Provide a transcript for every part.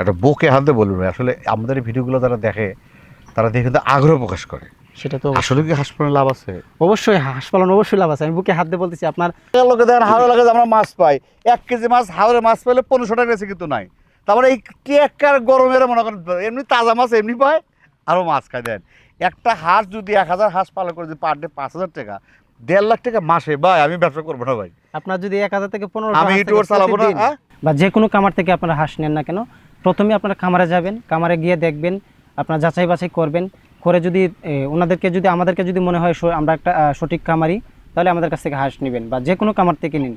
একটা বুকে হাত দিয়ে বলবেন আসলে আমাদের এই ভিডিওগুলো যারা দেখে তারা দেখে কিন্তু আগ্রহ প্রকাশ করে। সেটা তো আসলে কি হাসপাতালে লাভ আছে? অবশ্যই হাঁস অবশ্যই লাভ আছে। আমি বুকে হাত দিয়ে বলতেছি আপনার লোকে দেখেন হাওড়া লাগে আমরা মাছ পাই। এক কেজি মাছ হাওড়ে মাছ পেলে পনেরোশো টাকা গেছে কিন্তু নাই। তারপরে এই টেকার গরমের মনে করেন এমনি তাজা মাছ এমনি পায় আরও মাছ খাই দেন একটা হাঁস যদি এক হাজার হাঁস পালন করে যদি পার ডে পাঁচ হাজার টাকা দেড় লাখ টাকা মাসে ভাই আমি ব্যবসা করব না ভাই। আপনার যদি এক হাজার থেকে পনেরো আমি ইউটিউবার চালাবো না হ্যাঁ? বা যে কোনো কামার থেকে আপনারা হাঁস নেন না কেন, প্রথমে আপনারা খামারে যাবেন, খামারে গিয়ে দেখবেন, আপনার যাচাই বাছাই করবেন, করে যদি ওনাদেরকে যদি, আমাদেরকে যদি মনে হয় আমরা একটা সঠিক কামারি তাহলে আমাদের কাছ থেকে হাঁস নেবেন বা যে কোনো কামার থেকে নিন।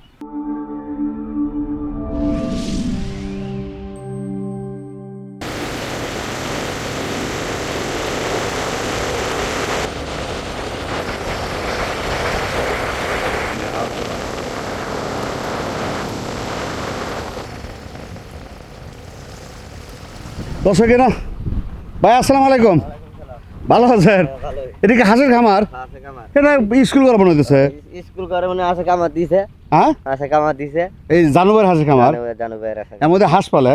দর্শক না ভাই আসসালামু আলাইকুম। ভালো আছেন? এদিকে হাঁসের খামার? এটা স্কুল করা মনে হইতেছে। স্কুল করে মানে আছে কামার দিছে। হ্যাঁ? দিছে। এই জানুয়ারি হাঁসের খামার? এর মধ্যে হাঁস পালে?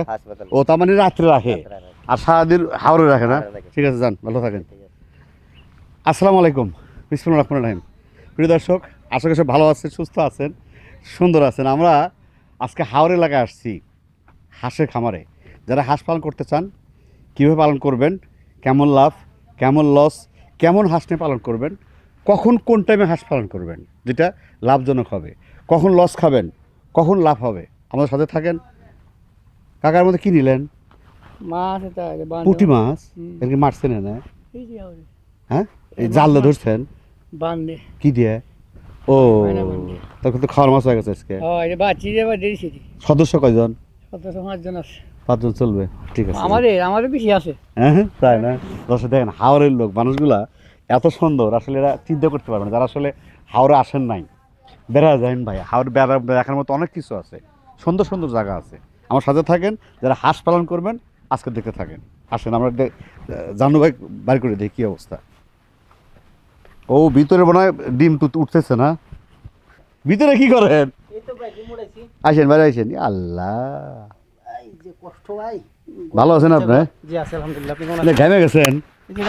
ও তার মানে রাত্রে রাখে? আর সারাদিন হাওড়ে রাখে না? ঠিক আছে যান ভালো থাকেন। আসসালামু আলাইকুম। বিসমুল রহমান রাহিম। প্রিয় দর্শক আশা করি সব ভালো আছেন সুস্থ আছেন সুন্দর আছেন। আমরা আজকে হাওড় এলাকায় আসছি হাঁসের খামারে। যারা হাঁস পালন করতে চান কীভাবে পালন করবেন? কেমন লাভ? কেমন লস কেমন হাঁস নিয়ে পালন করবেন? কখন কোন টাইমে হাঁস পালন করবেন? যেটা লাভজনক হবে। কখন লস খাবেন? কখন লাভ হবে? আমাদের সাথে থাকেন। কাকার মধ্যে কী নিলেন? মাছ পুঁটি মাছ? এরকম মারছেন না? হ্যাঁ? এই জাল ধরছেন? বান্ধে কি দিয়ে? ও তখন তো খাওয়ার মাছ হয়ে গেছে আজকে। সদস্য কয়জন? সতেরো পাঁচজন আছে। পাঁচজন চলবে। ঠিক আছে। আমাদের আমাদের বেশি আছে। হ্যাঁ তাই না? দর্শক দেখেন হাওড়ের লোক মানুষগুলা এত সুন্দর আসলে এরা চিন্তা করতে পারবে না। যারা আসলে হাওড়ে আসেন নাই। বেড়া যান ভাই হাওড়ে বেড়া দেখার মতো অনেক কিছু আছে। সুন্দর সুন্দর জায়গা আছে। আমার সাথে থাকেন যারা হাঁস পালন করবেন আজকে দেখতে থাকেন। আসেন আমরা জানু ভাই বাড়ি করে দেখি কী অবস্থা? ও ভিতরে মনে হয় ডিম তো উঠতেছে না। ভিতরে কি করেন? আসেন বাইরে আসেন। ই আল্লাহ কষ্ট ভাই ভালো আছেন আপনি? জি আছে আলহামদুলিল্লাহ আপনি কেমন আপনি ঘামে গেছেন?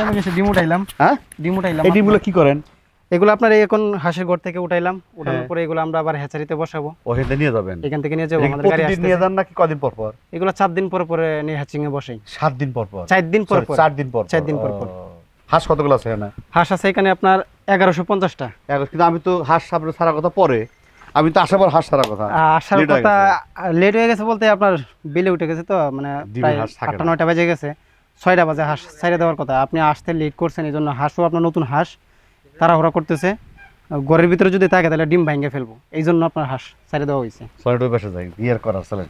আমি গেছে ডিম উঠাইলাম। হ্যাঁ? ডিম উঠাইলাম এই ডিমগুলো কি করেন? এগুলো আপনার এখন হাঁসের ঘর থেকে উঠাইলাম। উঠানোর হ্যাঁ। পরে এগুলো আমরা আবার হ্যাচারিতে বসাবো। ওখানে নিয়ে যাবেন? এখান থেকে নিয়ে যাব আমাদের গাড়ি প্রতিদিন নিয়ে যান নাকি কদিন পর পর? এগুলো চার দিন পরে পরে নিয়ে হ্যাচিং এ বসাই। সাত দিন পর পর? চার দিন পর পর। চার দিন পর চার দিন পর। পর। হাঁস কতগুলো আছে এখানে? হাঁস আছে এখানে আপনার এগারোশো পঞ্চাশটা। এখন কিন্তু আমি তো হাঁস সামনে ছাড়ার কথা পরে। আমি তো আসার পর হাঁস ছাড়ার কথা। আসার কথা লেট হয়ে গেছে বলতে আপনার বিলে উঠে গেছে তো মানে প্রায় আটটা। নয়টা বাজে গেছে। ছয়টা বাজে হাঁস ছাইড়ে দেওয়ার কথা। আপনি আসতে লেট করছেন এই জন্য হাঁসও আপনার নতুন হাঁস তাড়াহুড়া করতেছে। ঘরের ভিতরে যদি থাকে তাহলে ডিম ভাঙে ফেলব। এই জন্য আপনার হাঁস ছাইড়ে দেওয়া হয়েছে। ওই পাশে যাই বিয়ের করার চলেন।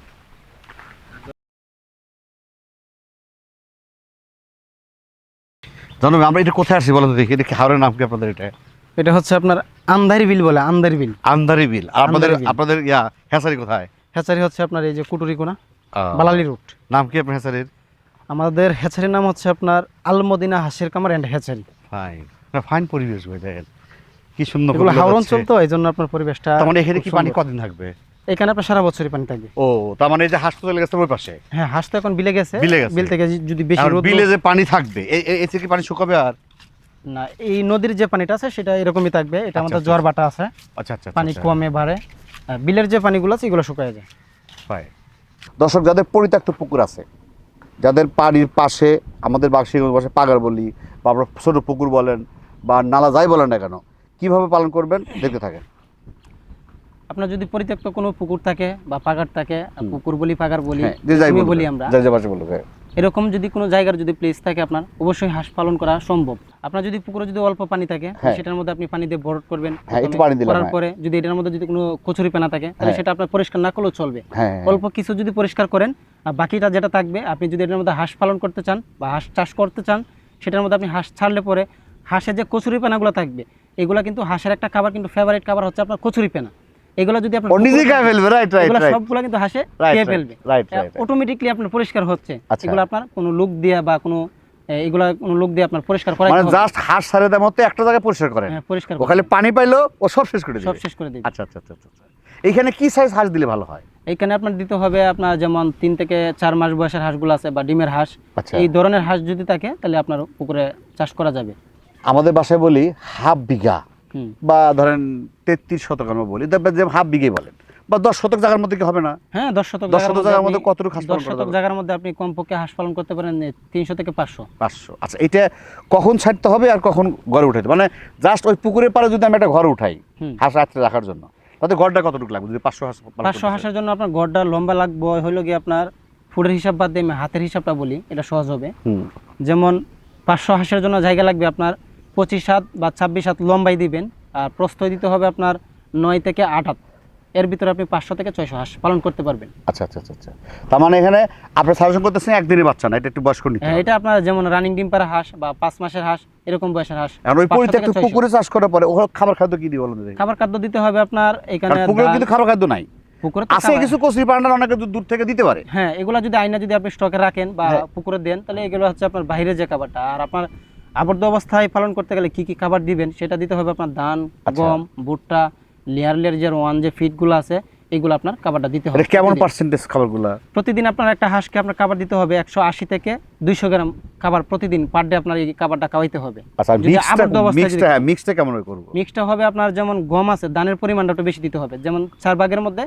জানো আমরা এটা কোথায় আসছি বলো দেখি? এটা কি হাওড়ের নাম কি আপনাদের এটা? এটা হচ্ছে আপনার আন্দারি বিল বলে আন্দারি বিল। আন্দারি বিল। আর আপনাদের আপনাদের ইয়া হেসারি কোথায়? হ্যাচারি হচ্ছে আপনার এই যে কুটুরিকোনা আহ, বালালি রুট। নাম কি আপনার হেসারির? আমাদের হ্যাচারির নাম হচ্ছে আপনার আলমদিনা হাঁসের কামার অ্যান্ড হ্যাচারি ফাইন ফাইন পরিবেশ ভাই দেখেন কি সুন্দর এগুলো যাচ্ছে। অঞ্চল তো এই জন্য আপনার পরিবেশটা তার মানে এখানে কি পানি। কদিন থাকবে? এখানে আপনার সারা বছরই পানি থাকবে। ও তার মানে এই যে হাসপাতাল গেছে ওই পাশে? হ্যাঁ হাঁস তো এখন বিলে গেছে। বিলে গেছে। বিল থেকে যদি বেশি রোদ বিলে যে পানি থাকবে এই এ- এতে কি পানি শুকাবে আর? না এই নদীর যে পানিটা আছে সেটা এরকমই থাকবে। এটা আমাদের আচ্ছা, জ্বর বাটা আছে। আচ্ছা আচ্ছা পানি কমে বাড়ে। বিলের যে পানিগুলো আছে এগুলো শুকায় যায়। দর্শক যাদের পরিত্যক্ত পুকুর আছে যাদের পানির পাশে আমাদের বাক্সিগঞ্জ পাশে পাগার বলি বা আমরা ছোটো পুকুর বলেন বা নালা যাই বলেন না কেন কীভাবে পালন করবেন দেখতে থাকেন। আপনার যদি পরিত্যক্ত কোনো পুকুর থাকে বা পাগার থাকে পুকুর বলি পাগার বলি হ্যাঁ বলি আমরা। এরকম যদি কোনো জায়গার যদি প্লেস থাকে আপনার অবশ্যই হাঁস পালন করা সম্ভব আপনার যদি পুকুরে যদি অল্প পানি থাকে হ্যাঁ। সেটার মধ্যে আপনি পানি দিয়ে ভরট করবেন হ্যাঁ, করার হ্যাঁ। পরে যদি এটার মধ্যে যদি কোনো কচুরি পেনা থাকে তাহলে। সেটা আপনার পরিষ্কার না করলেও চলবে অল্প কিছু যদি পরিষ্কার করেন আর বাকিটা যেটা থাকবে আপনি যদি এটার মধ্যে হাঁস পালন করতে চান বা হাঁস চাষ করতে চান সেটার মধ্যে আপনি হাঁস ছাড়লে পরে হাঁসের যে কচুরি পেনাগুলো থাকবে এগুলো কিন্তু হাঁসের একটা খাবার কিন্তু ফেভারিট খাবার হচ্ছে আপনার কচুরি পেনা এগুলো যদি নিজেই খায় ফেলবে। রাইট রাইট এগুলো রাইট সবগুলো কিন্তু হাঁসে খেয়ে ফেলবে। right. অটোমেটিকলি আপনার পরিষ্কার হচ্ছে। আচ্ছা। এগুলো আপনার কোনো লুক দিয়ে বা কোনো এগুলা কোনো লুক দিয়ে আপনার পরিষ্কার করা মানে জাস্ট হাঁস ছাড়ে দেওয়ার মতো একটা জায়গায় পরিষ্কার করেন। পরিষ্কার ও খালি পানি পাইলো ও সব শেষ করে হ্যাঁ, সব শেষ করে দিবে। আচ্ছা আচ্ছা আচ্ছা আচ্ছা এইখানে কি সাইজ হাঁস দিলে ভালো হয়? এইখানে আপনার দিতে হবে আপনার যেমন তিন থেকে চার মাস বয়সের হাঁসগুলো আছে বা ডিমের হাঁস। আচ্ছা। এই ধরনের হাঁস যদি থাকে তাহলে আপনার পুকুরে চাষ করা যাবে। আমাদের বাসায় বলি হাফ বিঘা। বা ধরেন তেত্রিশ শতক আমরা বলি যে হাফ বিঘে বলেন বা দশ শতক জায়গার মধ্যে কি হবে না? হ্যাঁ দশ শতক দশ শতক জায়গার মধ্যে কতটুকু হাঁস দশ শতক জায়গার মধ্যে আপনি কমপক্ষে হাঁস পালন করতে পারেন তিনশো থেকে পাঁচশো। পাঁচশো। আচ্ছা এটা কখন ছাড়তে হবে আর কখন ঘরে উঠাইতে মানে জাস্ট ওই পুকুরের পাড়ে যদি আমি একটা ঘর উঠাই হাঁস রাত্রে রাখার জন্য তাতে ঘরটা কতটুকু লাগবে? যদি পাঁচশো হাঁস পাঁচশো হাঁসের জন্য আপনার গড়টা লম্বা লাগবে হইল গিয়ে আপনার ফুটের হিসাব বাদ দিয়ে আমি হাতের হিসাবটা বলি এটা সহজ হবে। যেমন পাঁচশো হাঁসের জন্য জায়গা লাগবে আপনার পঁচিশ হাত বা ছাব্বিশ হাত লম্বাই দিবেন আর প্রস্থ দিতে হবে আপনার নয় থেকে আট হাত। এর ভিতরে আপনি পাঁচশো থেকে ছয়শো হাঁস পালন করতে পারবেন। আচ্ছা আচ্ছা আচ্ছা আচ্ছা। তার মানে এখানে আপনি সাজেশন করতেছেন একদিনের বাচ্চা না এটা একটু বয়স্ক নিতে হ্যাঁ এটা আপনার যেমন রানিং ডিম পাড়া হাঁস বা পাঁচ মাসের হাঁস এরকম বয়সের হাঁস। এখন ওই 500 পরিত্যক্ত পুকুরে চাষ করার পরে ওখানে খাবার খাদ্য কি দিয়ে বলুন? খাবার খাদ্য দিতে হবে আপনার এখানে পুকুরে কিন্তু খাবার খাদ্য নাই। পুকুরে আছে কিছু কচুরি পান্ডার অনেকে দূর- দূর থেকে দিতে পারে। হ্যাঁ এগুলা যদি আইনা যদি আপনি স্টকে রাখেন বা হ্যাঁ। পুকুরে দেন তাহলে এগুলো হচ্ছে আপনার বাইরে যে খাবারটা। আর আপনার আবদ্ধ অবস্থায় পালন করতে গেলে কি কি খাবার দিবেন সেটা দিতে হবে আপনার ধান আচ্ছা। গম ভুট্টা লেয়ার লেয়ার যে ওয়ান যে ফিডগুলো আছে এগুলো আপনার খাবারটা দিতে হবে কেমন। পার্সেন্টেজ খাবারগুলা? প্রতিদিন আপনার একটা হাঁসকে আপনার খাবার দিতে হবে একশো আশি থেকে দুইশো গ্রাম খাবার প্রতিদিন পার ডে আপনার এই খাবারটা খাওয়াইতে হবে। আচ্ছা মিক্সটা মিক্সটা কেমন করে করব? মিক্সটা হবে আপনার যেমন গম আছে ধানের পরিমাণটা একটু বেশি দিতে হবে। যেমন চার ভাগের মধ্যে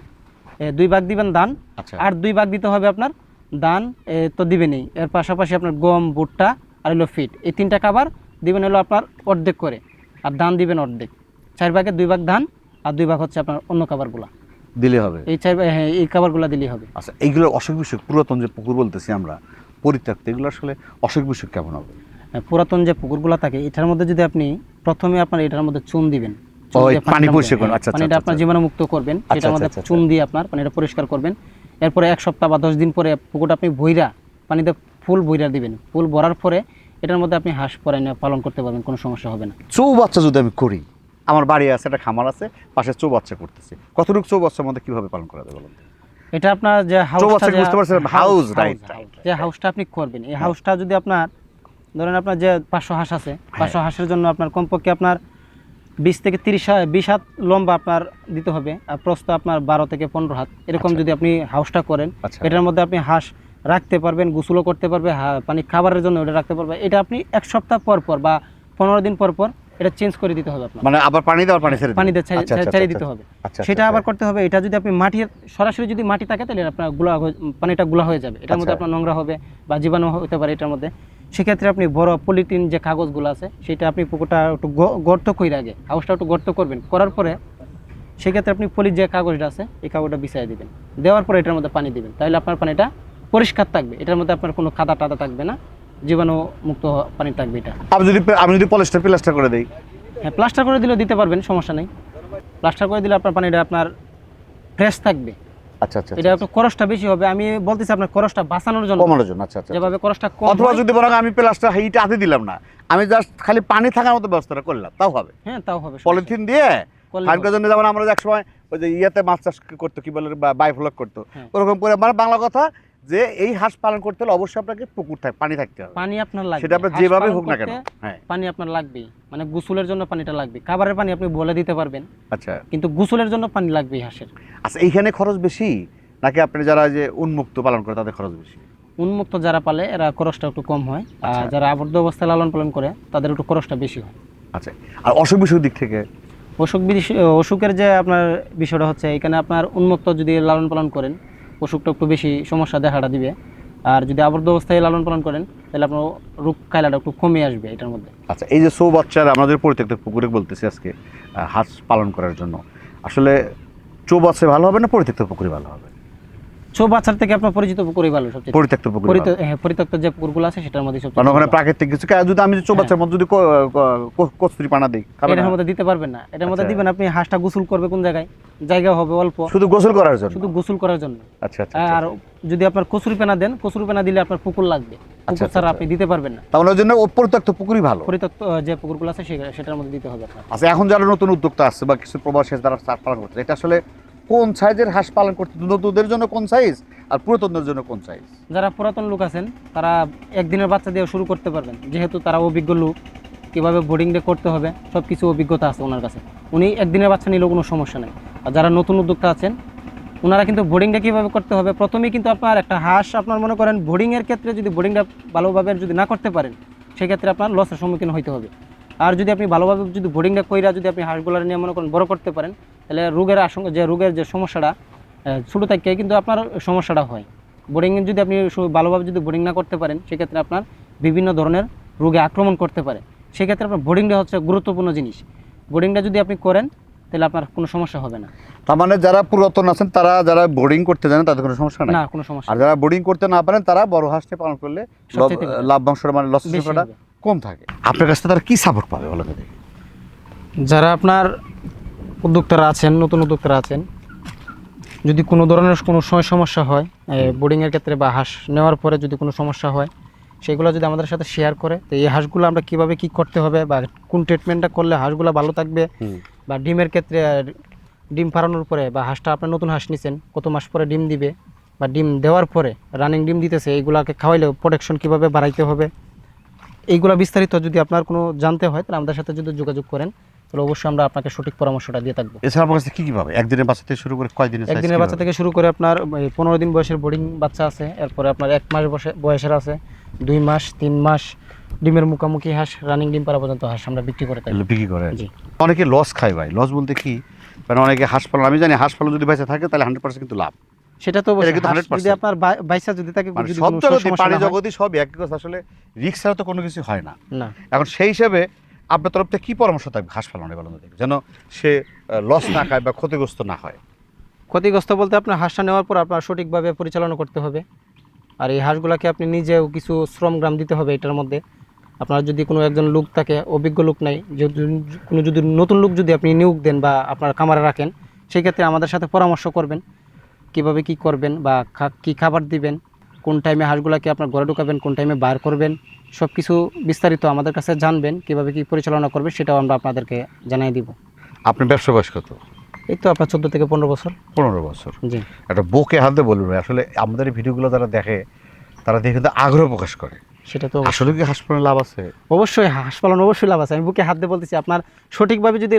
দুই ভাগ দিবেন ধান আচ্ছা। আর দুই ভাগ দিতে হবে আপনার ধান তো দিবেনই। এর পাশাপাশি আপনার গম ভুট্টা আর হলো ফিট এই তিনটা খাবার দিবেন হলো আপনার অর্ধেক করে আর ধান দিবেন অর্ধেক। চার ভাগে দুই ভাগ ধান আর দুই ভাগ হচ্ছে আপনার অন্য খাবারগুলো। দিলে হবে? এই চার হ্যাঁ এই খাবারগুলো দিলেই হবে। আচ্ছা এইগুলো অসুখ বিসুখ পুরাতন যে পুকুর বলতেছি আমরা পরিত্যক্ত এগুলো আসলে অসুখ বিসুখ কেমন হবে? হ্যাঁ, পুরাতন যে পুকুরগুলো থাকে এটার মধ্যে যদি আপনি প্রথমে আপনার এটার মধ্যে চুন দিবেন। পানি পরিষ্কার। হ্যাঁ, আচ্ছা, আচ্ছা, পানিটা আচ্ছা, আপনার। জীবাণুমুক্ত করবেন এটার মধ্যে চুন দিয়ে আপনার পানিটা পরিষ্কার করবেন। এরপরে এক সপ্তাহ বা দশ দিন পরে পুকুরটা আপনি ভৈরা পানিতে ফুল ভৈরা দিবেন। ফুল ভরার পরে এটার মধ্যে আপনি হাঁস পরে পালন করতে পারবেন কোনো সমস্যা হবে না। চৌবাচ্চা যদি আমি করি আমার বাড়ি আছে একটা খামার আছে পাশে চৌবাচ্চা করতেছে। কতটুকু চৌবাচ্চার মধ্যে কীভাবে পালন করা যায় বলুন এটা আপনার যে হাউসটা বুঝতে পারছেন? হাউস, হাউস, রাইট, যে হাউসটা আপনি করবেন। এই হাউসটা যদি আপনার ধরেন আপনার যে পাঁচশো হাঁস আছে হ্যাঁ। পাঁচশো হাঁসের জন্য আপনার কমপক্ষে আপনার বিশ থেকে তিরিশ বিশ হাত লম্বা আপনার দিতে হবে আর প্রস্থ আপনার বারো থেকে পনেরো হাত। এরকম আচ্ছা। যদি আপনি হাউসটা করেন আচ্ছা। এটার মধ্যে আপনি হাঁস রাখতে পারবেন গোসলও করতে পারবে পানি খাবারের জন্য ওটা রাখতে পারবে। এটা আপনি এক সপ্তাহ পর পর বা পনেরো দিন পর পর এটা চেঞ্জ করে দিতে হবে আপনার মানে আবার পানি দেওয়ার পানি ছেড়ে পানি ছাড়ি- আচ্ছা, আচ্ছা, ছাড়িয়ে আচ্ছা, দিতে হবে। সেটা আবার করতে হবে এটা যদি আপনি মাটির সরাসরি যদি মাটি থাকে তাহলে আপনারগুলা পানিটা গুলা হয়ে যাবে। এটার মধ্যে। আপনার নোংরা হবে বা জীবাণু হতে পারে এটার মধ্যে। সেক্ষেত্রে আপনি বড় পলিথিন যে কাগজগুলো আছে সেটা আপনি পুকুরটা একটু গর্ত করে আগে হাউসটা একটু গর্ত করবেন। করার পরে সেক্ষেত্রে আপনি পলির যে কাগজটা আছে এই কাগজটা বিছাই দিবেন। দেওয়ার পরে এটার মধ্যে পানি দিবেন। তাহলে আপনার পানিটা পরিষ্কার থাকবে এটার মধ্যে আপনার কোনো কাদা টাদা থাকবে না জীবাণু মুক্ত পানি থাকবে এটা। আমি যদি আমি যদি পলিস্টার প্লাস্টার করে দেই। হ্যাঁ প্লাস্টার করে দিলেও দিতে পারবেন সমস্যা নেই। প্লাস্টার করে দিলে আপনার পানিটা আপনার ফ্রেশ থাকবে। আচ্ছা আচ্ছা এটা একটু খরচটা বেশি হবে। আমি বলতেছি আপনার খরচটা বাঁচানোর জন্য। কমানোর জন্য আচ্ছা আচ্ছা যেভাবে খরচটা কম অথবা যদি বরং আমি প্লাস্টার হিট হাতে দিলাম না আমি জাস্ট খালি পানি থাকার মতো ব্যবস্থাটা করলাম তাও হবে। হ্যাঁ তাও হবে পলিথিন দিয়ে জন্য যেমন আমরা এক সময় ওই যে ইয়েতে মাছ চাষ করতো কি বলে বাইফ্লক করতো হ্যাঁ। ওরকম করে মানে বাংলা কথা যে এই হাঁস পালন করতে হলে অবশ্যই আপনাকে পুকুর থাকে পানি থাকতে হবে। পানি আপনার লাগবে। সেটা আপনার যেভাবে হোক না কেন হ্যাঁ। পানি আপনার লাগবেই মানে গোসলের জন্য পানিটা লাগবে। খাবারের পানি আপনি বলে দিতে পারবেন। আচ্ছা। কিন্তু গোসলের জন্য পানি লাগবে হাঁসের। আচ্ছা এইখানে খরচ বেশি? নাকি আপনি যারা যে উন্মুক্ত পালন করে তাদের খরচ বেশি? উন্মুক্ত যারা পালে এরা খরচটা একটু কম হয়। আর আচ্ছা। যারা আবদ্ধ অবস্থায় লালন পালন করে তাদের একটু খরচটা বেশি হয়। আচ্ছা আর অসুখ বিসুখ দিক থেকে? অসুখ অসুখের যে আপনার বিষয়টা হচ্ছে এখানে আপনার উন্মুক্ত যদি লালন পালন করেন অসুখটা একটু বেশি সমস্যা দেখাটা দিবে। আর যদি আবদ্ধ অবস্থায় লালন পালন করেন, তাহলে আপনার রোগ কায়লাটা একটু কমে আসবে এটার মধ্যে। আচ্ছা এই যে সৌ বাচ্চার, আমাদের পরিত্যক্ত পুকুরে বলতেছি আজকে হাঁস পালন করার জন্য। আসলে চৌবাচ্চা ভালো হবে না পরিত্যক্ত পুকুরে ভালো হবে? ছো বাচ্চার থেকে আপনার পরিচিত পুকুরই ভালো সবচেয়ে। পরিত্যক্ত পুকুরে হ্যাঁ, পরিত্যক্ত যে পুকুরগুলো আছে সেটার মধ্যে কারণ ওখানে প্রাকৃতিক কিছু যদি আমি চৌবাচ্চার মধ্যে যদি কস্তুরি পানা দিই এটার মধ্যে দিতে পারবেন না। এটার মধ্যে আচ্ছা। দিবেন আপনি হাঁসটা গোসল করবে কোন জায়গায়? জায়গা হবে অল্প। শুধু গোসল করার জন্য? শুধু গোসল করার জন্য। আচ্ছা আচ্ছা আচ্ছা। আর যদি আপনার কচুরি পেনা দেন কচুরি পেনা দিলে আপনার পুকুর লাগবে। পুকুর আচ্ছা, ছাড়া আচ্ছা। আপনি দিতে পারবেন না। তাহলে ওই জন্য পরিত্যক্ত পুকুরই ভালো? পরিত্যক্ত যে পুকুরগুলো আছে সেটার মধ্যে দিতে হবে আচ্ছা এখন যারা নতুন উদ্যোক্তা আসছে বা কিছু প্রবাসী যারা হাঁস পালন করছে এটা আসলে কোন সাইজের হাঁস পালন করতে নতুনদের জন্য কোন সাইজ? আর পুরাতনদের জন্য কোন সাইজ? যারা পুরাতন লোক আছেন, তারা একদিনের বাচ্চা দিয়ে শুরু করতে পারবেন। যেহেতু তারা অভিজ্ঞ লোক, কীভাবে বোর্ডিং ডে করতে হবে সব কিছু অভিজ্ঞতা আছে ওনার কাছে। উনি একদিনের বাচ্চা নিলেও কোনো সমস্যা নেই। আর যারা নতুন উদ্যোক্তা আছেন, ওনারা কিন্তু বোর্ডিংটা কীভাবে করতে হবে? প্রথমেই কিন্তু আপনার একটা হাঁস আপনার মনে করেন বোর্ডিংয়ের ক্ষেত্রে যদি বোর্ডিংটা ভালোভাবে যদি না করতে পারেন, সেক্ষেত্রে আপনার লসের সম্মুখীন হইতে হবে। আর যদি আপনি ভালোভাবে যদি বোর্ডিংটা কইরা যদি আপনি হাঁসগুলো নিয়ে মনে করেন বড় করতে পারেন তাহলে রোগের আশঙ্কা যে রোগের যে সমস্যাটা ছোটো থেকে কিন্তু আপনার সমস্যাটা হয়। বোর্ডিং যদি আপনি ভালোভাবে যদি বোর্ডিং না করতে পারেন সেক্ষেত্রে আপনার বিভিন্ন ধরনের রোগে আক্রমণ করতে পারে। সেক্ষেত্রে আপনার বোর্ডিংটা হচ্ছে গুরুত্বপূর্ণ জিনিস। বোর্ডিংটা যদি আপনি করেন তাহলে আপনার কোনো সমস্যা হবে না। তার মানে যারা পুরাতন আছেন তারা যারা বোর্ডিং করতে জানেন তাদের কোনো সমস্যা নাই। না কোনো সমস্যা আর যারা বোর্ডিং করতে না পারেন তারা বড় হাঁসটা পালন করলে। লাভবাংশটা মানে লস বেশি সংখ্যাটা হবে। কম থাকে। আপনার কাছ থেকে তারা কি সাপোর্ট পাবে দেখি যারা আপনার উদ্যোক্তারা আছেন নতুন উদ্যোক্তারা আছেন। যদি কোনো ধরনের কোনো সময় সমস্যা হয় বোর্ডিংয়ের ক্ষেত্রে বা হাঁস নেওয়ার পরে যদি কোনো সমস্যা হয় সেগুলো যদি আমাদের সাথে শেয়ার করে তো এই হাঁসগুলো আমরা কীভাবে কী করতে হবে বা কোন ট্রিটমেন্টটা করলে হাঁসগুলো ভালো থাকবে বা ডিমের ক্ষেত্রে ডিম ফাড়ানোর পরে বা হাঁসটা আপনার নতুন হাঁস নিছেন কত মাস পরে ডিম দিবে বা ডিম দেওয়ার পরে রানিং ডিম দিতেছে এইগুলাকে খাওয়াইলে প্রোটেকশন কীভাবে বাড়াইতে হবে? এইগুলো বিস্তারিত যদি আপনার কোনো জানতে হয় তাহলে আমাদের সাথে যদি যোগাযোগ করেন। তাহলে অবশ্যই আমরা আপনাকে সঠিক পরামর্শটা দিয়ে থাকব। এছাড়া আপনার কাছে কি একদিনের বাচ্চা থেকে শুরু করে কয় দিনের একদিনের বাচ্চা থেকে শুরু করে আপনার পনেরো দিন বয়সের বোর্ডিং বাচ্চা আছে এরপরে আপনার এক মাস বয়সের আছে দুই মাস তিন মাস ডিমের মুখামুখি হাঁস রানিং ডিম পারা পর্যন্ত হাঁস আমরা বিক্রি করে থাকি। বিক্রি করে? জি। অনেকে লস খায় ভাই। লস বলতে কি? অনেকে হাঁস পালন আমি জানি হাঁস পালন যদি বেঁচে থাকে তাহলে হান্ড্রেড পার্সেন্ট কিন্তু লাভ। সেটা তো অবশ্যই কিন্তু হাঁস 100% যদি আপনার বাইসা যদি থাকে মানে সব জগতে পানি জগতে সব একই কথা আসলে রিক্স ছাড়া তো কোনো কিছু হয় না। না। এখন সেই হিসেবে আপনার তরফ থেকে কী পরামর্শ থাকবে? হাঁস পালনে পালন যেন সে লস না খায় বা ক্ষতিগ্রস্ত না হয়। ক্ষতিগ্রস্ত বলতে আপনার হাঁসটা নেওয়ার পর আপনার সঠিকভাবে পরিচালনা করতে হবে। আর এই হাঁসগুলোকে আপনি নিজেও কিছু শ্রম গ্রাম দিতে হবে এটার মধ্যে। আপনার যদি কোনো একজন লোক থাকে, অভিজ্ঞ লোক নাই, যদি কোনো যদি নতুন লোক যদি আপনি নিয়োগ দেন বা আপনার খামারে রাখেন, সেই ক্ষেত্রে আমাদের সাথে পরামর্শ করবেন। কীভাবে কি করবেন বা কি খাবার দিবেন, কোন টাইমে হাঁসগুলোকে আপনার ঘরে ঢুকাবেন, কোন টাইমে বার করবেন সব কিছু বিস্তারিত আমাদের কাছে জানবেন কীভাবে কি পরিচালনা করবে সেটাও আমরা আপনাদেরকে জানিয়ে দিব। আপনার ব্যবসা বয়স কত? এই তো আপনার চোদ্দ থেকে পনেরো বছর। পনেরো বছর। জি। একটা বুকে হাতে বলুন আসলে আমাদের ভিডিওগুলো যারা দেখে তারা দেখে কিন্তু আগ্রহ প্রকাশ করে। সেটা তো। আসলে কি হাঁস পালনে লাভ আছে? অবশ্যই হাঁস পালন অবশ্যই লাভ আছে। আমি বুকে হাত দিয়ে বলতেছি আপনার সঠিকভাবে যদি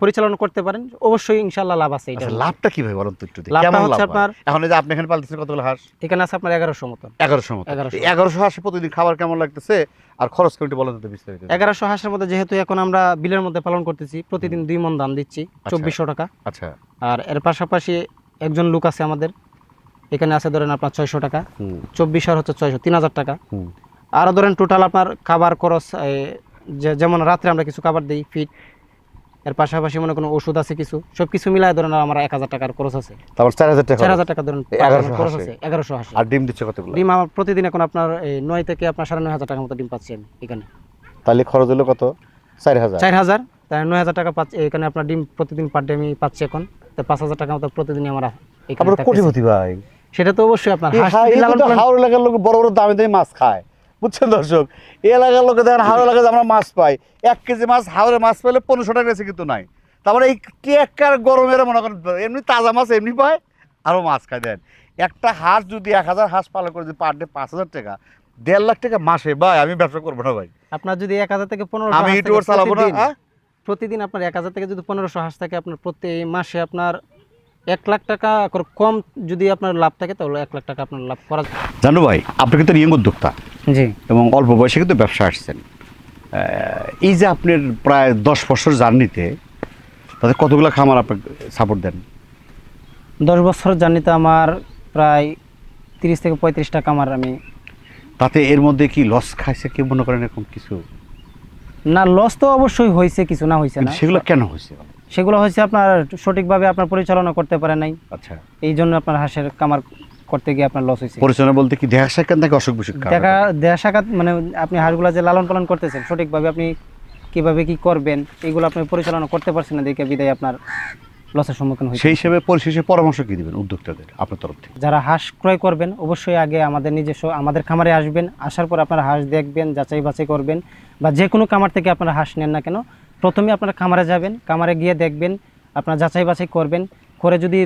পরিচালনা করতে পারেন অবশ্যই ইনশাল্লাহ লাভ আছে এটা আচ্ছা লাভটা কি ভাই বলুন তো একটু দেখি। লাভটা কেমন হচ্ছে লাভ আপনার- এখন যে আপনি এখানে পালতেছেন কতগুলো হাঁস? এখানে আছে আপনার এগারোশো মতন। এগারোশো মতো 1100 এগারোশো হাঁসে প্রতিদিন খাবার কেমন লাগতেছে? আর খরচ কেমন বলেন তো বিস্তারিত। এগারোশো হাঁসের মধ্যে যেহেতু এখন আমরা বিলের মধ্যে পালন করতেছি প্রতিদিন দুই মন দাম দিচ্ছি চব্বিশশো টাকা। আচ্ছা। আর এর পাশাপাশি একজন লোক আছে আমাদের এখানে আছে ধরেন আপনার ছয়শো টাকা। চব্বিশ আর হচ্ছে ছয়শো তিন হাজার টাকা। আরও ধরেন টোটাল আপনার খাবার খরচ যেমন রাত্রে আমরা কিছু খাবার দিই ফিট এর পাশাপাশি মনে কোনো ওষুধ আছে কিছু সব কিছু মিলায় ধরেন আমার এক হাজার টাকার খরচ আছে। তারপর চার হাজার টাকা চার হাজার টাকা ধরুন খরচ আছে এগারোশো হাসি। আর ডিম দিচ্ছে কতগুলো? ডিম আমার প্রতিদিন এখন আপনার এই নয় থেকে আপনার সাড়ে নয় হাজার টাকার মতো ডিম পাচ্ছি আমি এখানে। তাহলে খরচ হলো কত? চার হাজার। চার হাজার তাই নয় হাজার টাকা পাচ্ছি এখানে আপনার ডিম প্রতিদিন পার ডে আমি পাচ্ছি এখন। তো পাঁচ হাজার টাকা মতো প্রতিদিনই আমার এখানে কোটিপতি ভাই। সেটা তো অবশ্যই আপনার হাওড় এলাকার লোক বড় বড় দামি দামি মাছ খায়। বুঝছেন দর্শক? এই এলাকার লোকে দেখেন হাওড় এলাকায় আমরা মাছ পাই এক কেজি মাছ হাওড়ে মাছ পেলে পনেরোশো টাকা গেছে কিন্তু নাই। তারপরে এই টেক্কার গরমের মনে করেন এমনি তাজা মাছ এমনি পায় আরও মাছ খায়। দেন একটা হাঁস যদি এক হাজার হাঁস পালন করে যদি পার ডে পাঁচ হাজার টাকা দেড় লাখ টাকা মাসে ভাই আমি ব্যবসা করব না ভাই। আপনার যদি এক হাজার থেকে পনেরো আমি ইউটিউবার চালাবো না? প্রতিদিন আপনার এক হাজার থেকে যদি পনেরোশো হাঁস থাকে আপনার প্রতি মাসে আপনার এক লাখ টাকা করে কম যদি আপনার লাভ থাকে তাহলে এক লাখ টাকা আপনার লাভ করা জানো ভাই আপনি কিন্তু ইয়ং উদ্যোক্তা। জি। এবং অল্প বয়সে কিন্তু ব্যবসা আসছেন। এই যে আপনার প্রায় দশ বছর জার্নিতে তাদের কতগুলো খামার আপনি সাপোর্ট দেন? দশ বছর জার্নিতে আমার প্রায় তিরিশ থেকে পঁয়ত্রিশ টাকা আমার আমি তাতে এর মধ্যে কি লস খাইছে কি মনে করেন এরকম কিছু? না লস তো অবশ্যই হয়েছে কিছু না হয়েছে না। সেগুলো কেন হয়েছে সেগুলো হচ্ছে আপনার সঠিকভাবে আপনার পরিচালনা করতে পারে নাই। আচ্ছা। এই জন্য আপনার হাঁসের কামার করতে গিয়ে আপনার লস হয়েছে। পরিচালনা বলতে কি দেহা সাক্ষাৎ নাকি অসুখ বিসুখ দেখা দেয়া সাক্ষাৎ মানে আপনি হাঁসগুলো যে লালন পালন করতেছেন সঠিকভাবে আপনি কীভাবে কি করবেন এগুলো আপনি পরিচালনা করতে পারছেন না দেখে বিদায় আপনার লসের সম্মুখীন হয়েছে সেই হিসেবে পরিশেষে পরামর্শ কি দিবেন উদ্যোক্তাদের আপনার তরফ থেকে? যারা হাঁস ক্রয় করবেন অবশ্যই আগে আমাদের নিজস্ব আমাদের খামারে আসবেন আসার পর আপনারা হাঁস দেখবেন যাচাই বাছাই করবেন বা যে কোনো খামার থেকে আপনারা হাঁস নেন না কেন প্রথমে আপনারা খামারে যাবেন, খামারে গিয়ে দেখবেন, আপনার যাচাই বাছাই করবেন, করে যদি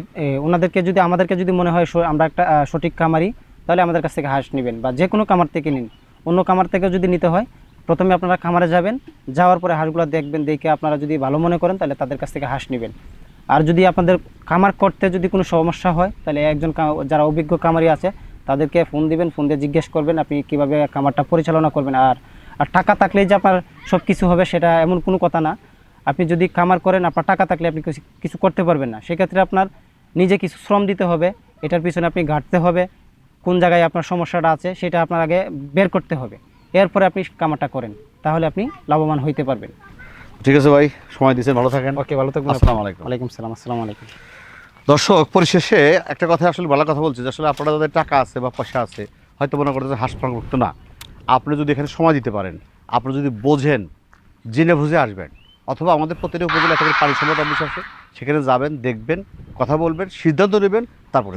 ওনাদেরকে যদি, আমাদেরকে যদি মনে হয় আমরা একটা সঠিক খামারি, তাহলে আমাদের কাছ থেকে হাঁস নেবেন বা যে কোনো খামার থেকে নিন। অন্য খামার থেকে যদি নিতে হয়, প্রথমে আপনারা খামারে যাবেন, যাওয়ার পরে হাঁসগুলো দেখবেন, দেখে আপনারা যদি ভালো মনে করেন, তাহলে তাদের কাছ থেকে হাঁস নেবেন। আর যদি আপনাদের কামার করতে যদি কোনো সমস্যা হয়, তাহলে একজন যারা অভিজ্ঞ কামারি আছে, তাদেরকে ফোন দিবেন, ফোন দিয়ে জিজ্ঞেস করবেন, আপনি কীভাবে কামারটা পরিচালনা করবেন। আর আর টাকা থাকলেই যে আপনার সব কিছু হবে সেটা এমন কোনো কথা না। আপনি যদি কামার করেন আপনার টাকা থাকলে আপনি কিছু- করতে পারবেন না। সেক্ষেত্রে আপনার নিজে কিছু শ্রম দিতে হবে এটার পিছনে আপনি ঘাটতে হবে কোন জায়গায় আপনার সমস্যাটা আছে সেটা আপনার আগে বের করতে হবে। এরপরে আপনি কামারটা করেন তাহলে আপনি লাভবান হইতে পারবেন। ঠিক আছে ভাই সময় দিয়েছেন ভালো থাকেন। ওকে ভালো থাকবেন। আসসালামু আলাইকুম। ওয়ালাইকুম সালাম আসসালামু আলাইকুম। দর্শক পরিশেষে একটা কথা আসলে ভালো কথা বলছি যে আসলে আপনারা যাদের টাকা আছে বা পয়সা আছে হয়তো মনে করতেছে হাসপাতাল করতো না। আপনি যদি এখানে সময় দিতে পারেন আপনি যদি বোঝেন জেনে বুঝে আসবেন অথবা আমাদের প্রতিটা উপজেলা থেকে পানি সম্পদ অফিস আছে সেখানে যাবেন দেখবেন কথা বলবেন সিদ্ধান্ত নেবেন তারপরে